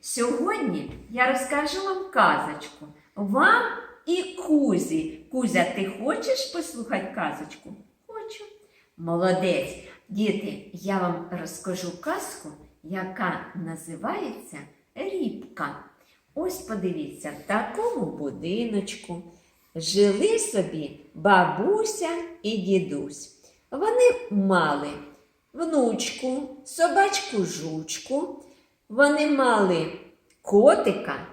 сьогодні я розкажу вам казочку. Вам і Кузі. Кузя, ти хочеш послухати казочку? Хочу. Молодець. Діти, я вам розкажу казку, яка називається Рібка. Ось подивіться, в такому будиночку жили собі бабуся і дідусь. Вони мали внучку, собачку жучку, вони мали котика,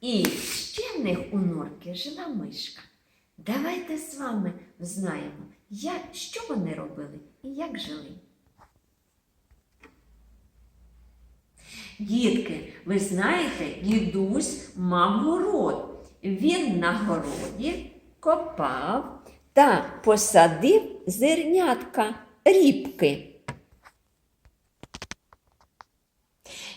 і ще в них у норки жила мишка. Давайте з вами знаємо, як, що вони робили і як жили. Дітки, ви знаєте, дідусь мав город. Він на городі копав та посадив зернятка рібки.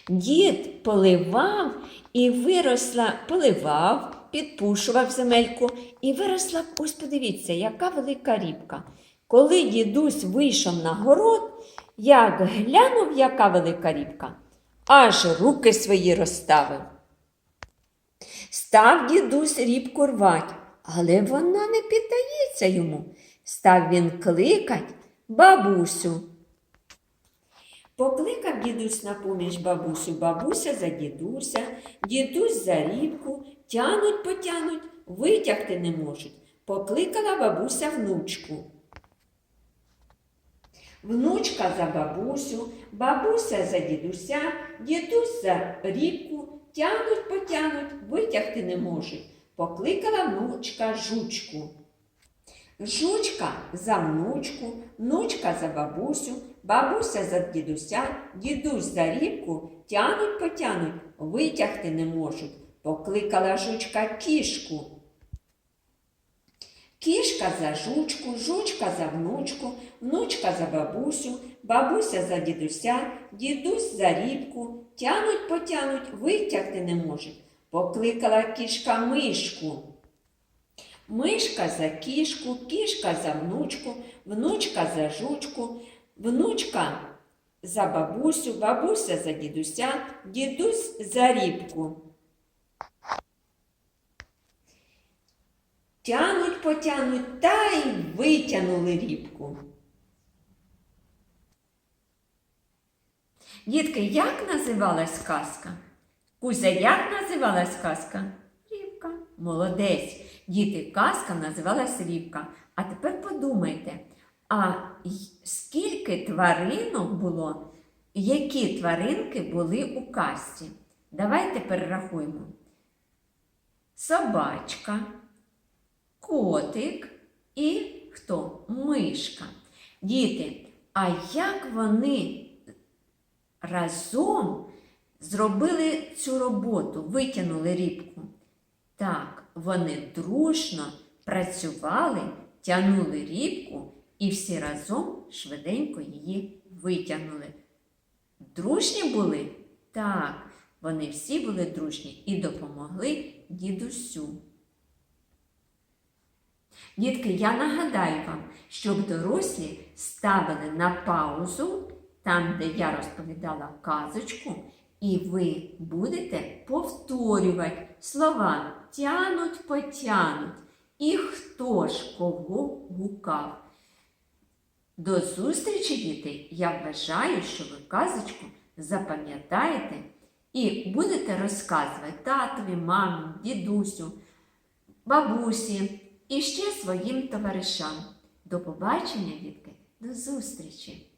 Дід поливав і виросла, поливав, підпушував земельку і виросла, ось подивіться, яка велика рібка. Коли дідусь вийшов на город, як глянув, яка велика рібка, аж руки свої розставив. Став дідусь рібку рвать, але вона не піддається йому. Став він кликать бабусю. Покликав дідусь на поміч бабусю, бабуся за дідуся, дідусь за рібку, тянуть, потянуть, витягти не можуть. Покликала бабуся внучку. Внучка за бабусю, бабуся за дідуся, дідусь за рібку, тянуть, потянуть, витягти не можуть. Покликала внучка жучку. Жучка за внучку, внучка за бабусю, бабуся за дідуся, дідусь за рібку, тянуть, потянуть, витягти не можуть. Покликала жучка кішку. Кішка за жучку, жучка за внучку, внучка за бабусю, бабуся за дідуся, дідусь за рібку, тянуть, потянуть, витягти не можуть. Покликала кішка мишку. Мишка за кішку, кішка за внучку, внучка за жучку, внучка за бабусю, бабуся за дідуся, дідусь за рібку. Тянуть, потянуть та й витягнули рібку. Дітки, як називалась казка? Кузя, як називалась казка? Рібка. Молодець. Діти, казка називалась Рібка. А тепер подумайте, а скільки тваринок було, які тваринки були у казці? Давайте перерахуємо. Собачка, котик і хто? Мишка. Діти, а як вони разом зробили цю роботу, витягнули рібку? Так, вони дружно працювали, тягнули рібку і всі разом швиденько її витягнули. Дружні були? Так, вони всі були дружні і допомогли дідусю. Дітки, я нагадаю вам, щоб дорослі ставили на паузу, там, де я розповідала казочку, і ви будете повторювати слова тянуть, потянуть. І хто ж кого гукав. До зустрічі, діти! Я вважаю, що ви казочку запам'ятаєте і будете розказувати татові, мамі, дідусю, бабусі і ще своїм товаришам. До побачення, дітки, до зустрічі!